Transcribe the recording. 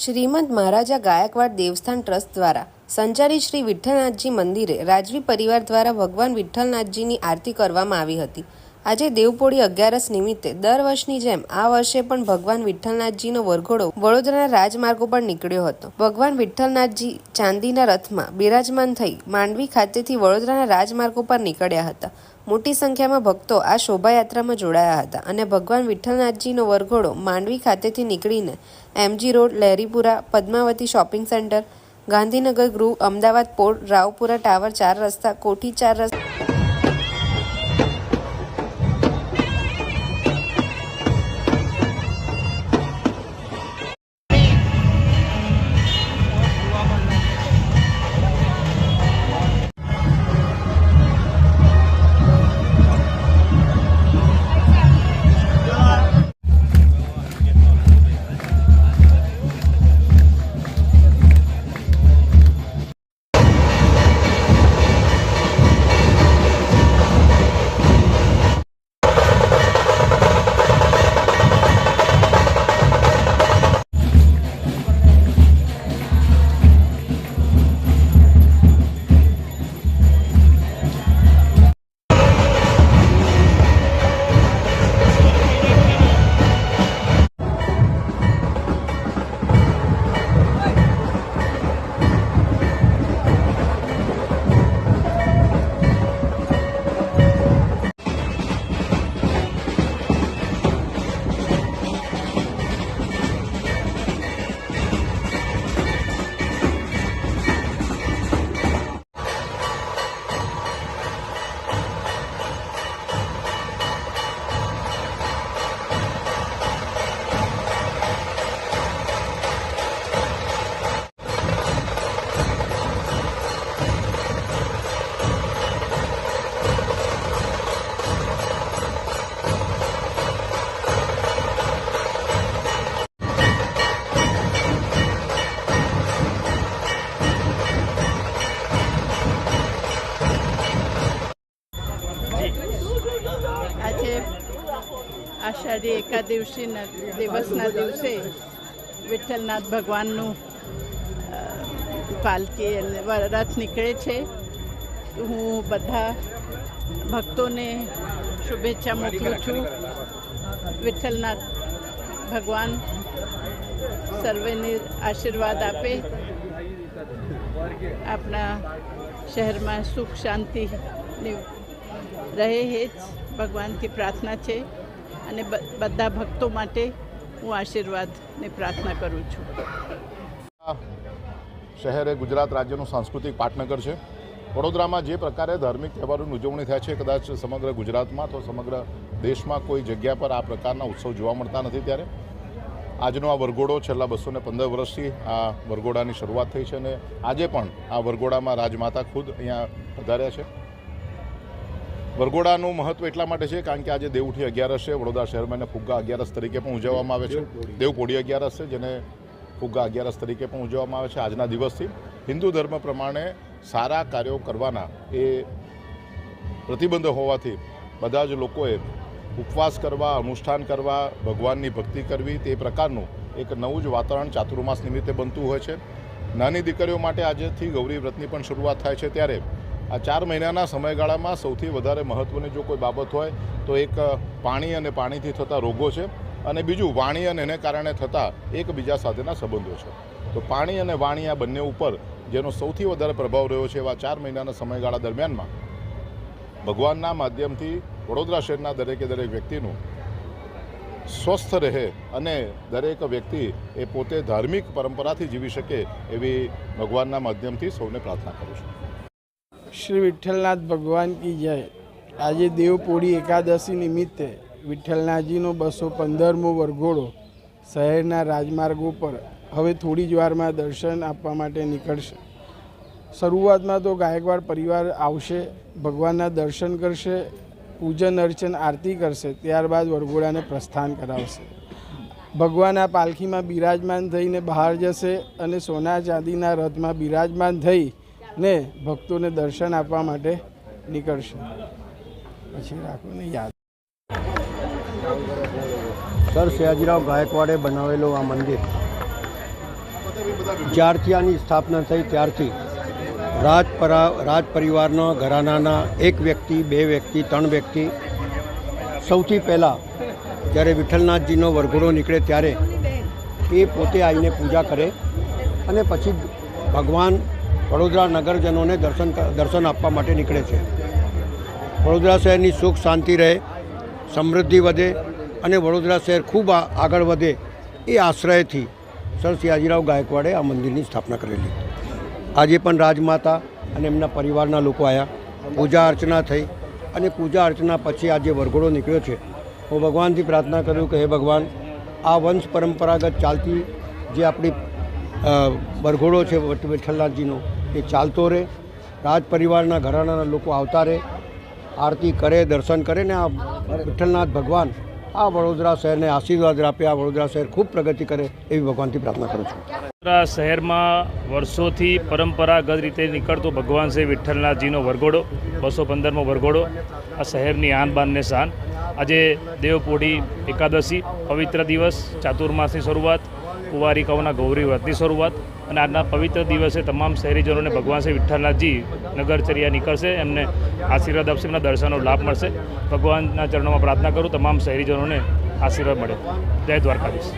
Shrimad Maharaja Gaekwad Devasthan trust દ્વારા સંચાલિત શ્રી વિઠ્ઠલનાથજી મંદિરે રાજવી પરિવાર દ્વારા ભગવાન વિઠ્ઠલનાથજીની આરતી કરવામાં આવી હતી. આજે દેવપોળી અગિયારસ નિમિત્તે દર વર્ષની જેમ આ વર્ષે પણ ભગવાન વિઠ્ઠલનાથજીનો વરઘોડો વડોદરાના રાજમાર્ગો પર નીકળ્યો હતો. ભગવાન વિઠ્ઠલનાથજી ચાંદીના રથમાં બિરાજમાન થઈ માંડવી ખાતેથી વડોદરાના રાજમાર્ગો પર નીકળ્યા હતા. મોટી સંખ્યામાં ભક્તો આ શોભાયાત્રામાં જોડાયા હતા અને ભગવાન વિઠ્ઠલનાથજીનો વરઘોડો માંડવી ખાતેથી નીકળીને MG road, Laheripura, Padmavati shopping centre, Gandhinagar Gruh, Ahmedabad port Raopura tower ચાર રસ્તા, કોઠી ચાર રસ્તા આષાઢી એકાદશીના દિવસના દિવસે વિઠ્ઠલનાથ ભગવાનનું પાલકી રથ નીકળે છે. હું બધા ભક્તોને શુભેચ્છા મોકલું છું. વિઠ્ઠલનાથ ભગવાન સર્વેને આશીર્વાદ આપે. આપણા શહેરમાં સુખ શાંતિની રહે એ જ ભગવાનથી પ્રાર્થના છે. અને બધા ભક્તો માટે હું આશીર્વાદની પ્રાર્થના કરું છું. શહેર એ ગુજરાત રાજ્યનું સાંસ્કૃતિક પાટનગર છે. વડોદરામાં જે પ્રકારે ધાર્મિક તહેવારોની ઉજવણી થાય છે, કદાચ સમગ્ર ગુજરાતમાં તો સમગ્ર દેશમાં કોઈ જગ્યા પર આ પ્રકારના ઉત્સવ જોવા મળતા નથી ત્યારે. આજનો આ વરઘોડો છેલ્લા બસો ને પંદર વર્ષથી આ વરઘોડાની શરૂઆત થઈ છે અને આજે પણ આ વરઘોડામાં રાજમાતા ખુદ અહીંયા પધાર્યા છે. વરઘોડાનું મહત્વ એટલા માટે છે કારણ કે આજે દેવઉઠી અગિયારસ છે વડોદરા શહેરમાં એને ફુગ્ગા અગિયારસ તરીકે પણ ઉજવવામાં આવે છે. દેવપોડી અગિયારસ છે જેને ફુગ્ગા અગિયારસ તરીકે પણ ઉજવવામાં આવે છે આજના દિવસથી. હિન્દુ ધર્મ પ્રમાણે સારા કાર્યો કરવાના એ પ્રતિબંધ હોવાથી બધા જ લોકોએ ઉપવાસ કરવા અનુષ્ઠાન કરવા ભગવાનની ભક્તિ કરવી તે પ્રકારનું એક નવું જ વાતાવરણ ચાતુર્માસ નિમિત્તે બનતું હોય છે. નાની દીકરીઓ માટે આજેથી ગૌરી વ્રતની પણ શરૂઆત થાય છે ત્યારે આ ચાર મહિનાના સમયગાળામાં સૌથી વધારે મહત્ત્વની જો કોઈ બાબત હોય, તો એક પાણી અને પાણીથી થતા રોગો છે અને બીજું વાણી અને એને કારણે થતા એકબીજા સાથેના સંબંધો છે. તો પાણી અને વાણી આ બંને ઉપર જેનો સૌથી વધારે પ્રભાવ રહ્યો છે એવા ચાર મહિનાના સમયગાળા દરમિયાનમાં, ભગવાનના માધ્યમથી વડોદરા શહેરના દરેકે દરેક વ્યક્તિનું સ્વસ્થ રહે અને દરેક વ્યક્તિ એ પોતે ધાર્મિક પરંપરાથી જીવી શકે એવી ભગવાનના માધ્યમથી સૌને પ્રાર્થના કરું છું. શ્રી વિઠ્ઠલનાથ ભગવાન કી જય. આજે દેવપોળી એકાદશી નિમિત્તે વિઠ્ઠલનાથજીનો બસો પંદરમો વરઘોડો શહેરના રાજમાર્ગો પર હવે થોડી જ વારમાં દર્શન આપવા માટે નીકળશે. શરૂઆતમાં તો ગાયકવાડ પરિવાર આવશે, ભગવાનના દર્શન કરશે, પૂજન, અર્ચન, આરતી કરશે, ત્યારબાદ વરઘોડાને પ્રસ્થાન કરાવશે. ભગવાન આ પાલખીમાં બિરાજમાન થઈને બહાર જશે અને સોના ચાંદીના રથમાં બિરાજમાન થઈ ને ભક્તોને દર્શન આપવા માટે નીકળશે. પછી રાખો યાદ. સર, સયાજીરાવ ગાયકવાડે બનાવેલું આ મંદિર. જ્યારથી આની સ્થાપના થઈ ત્યારથી રાજપરા રાજ પરિવારના ઘરાનાના એક વ્યક્તિ, બે વ્યક્તિ, ત્રણ વ્યક્તિ. સૌથી પહેલાં જ્યારે વિઠ્ઠલનાથજીનો વરઘોડો નીકળે ત્યારે એ પોતે આવીને પૂજા કરે અને પછી ભગવાન વડોદરા નગરજનોને દર્શન દર્શન આપવા માટે નીકળે છે. વડોદરા શહેરની સુખ શાંતિ રહે, સમૃદ્ધિ વધે અને વડોદરા શહેર ખૂબ આગળ વધે એ આશ્રયથી સર સિયાજીરાવ ગાયકવાડે આ મંદિરની સ્થાપના કરેલી. આજે પણ રાજમાતા અને એમના પરિવારના લોકો આવ્યા પૂજા અર્ચના થઈ અને પૂજા અર્ચના પછી આજે વરઘોડો નીકળ્યો છે. હું ભગવાનથી પ્રાર્થના કરું કે હે ભગવાન, આ વંશ પરંપરાગત ચાલતી જે આપણી વરઘોડો છે વિઠ્ઠલનાથજીનો એ ચાલતો રહે. રાજ પરિવારના ઘરાણાના લોકો આવતા રહે. આરતી કરે, દર્શન કરે ને આ વિઠ્ઠલનાથ ભગવાન આ વડોદરા શહેરને આશીર્વાદ આપે, આ વડોદરા શહેર ખૂબ પ્રગતિ કરે એવી ભગવાનથી પ્રાર્થના કરું છું. વડોદરા શહેરમાં વર્ષોથી પરંપરાગત રીતે નીકળતો ભગવાન શ્રી વિઠ્ઠલનાથજીનો વરઘોડો, બસો પંદરમો વરઘોડો, આ શહેરની આન બાનને શાન. આજે દેવપોઢી એકાદશી, પવિત્ર દિવસ, ચાતુર્માસની શરૂઆત, કુંવારિકાઓના ગૌરી વ્રતની શરૂઆત અને આજના પવિત્ર દિવસે તમામ શહેરીજનોને ભગવાન શ્રી વિઠ્ઠલનાથજી નગરચર્યા નીકળશે, એમને આશીર્વાદ આપશે, એમના દર્શનનો લાભ મળશે. ભગવાનના ચરણોમાં પ્રાર્થના કરું, તમામ શહેરીજનોને આશીર્વાદ મળે. જય દ્વારકાધીશ.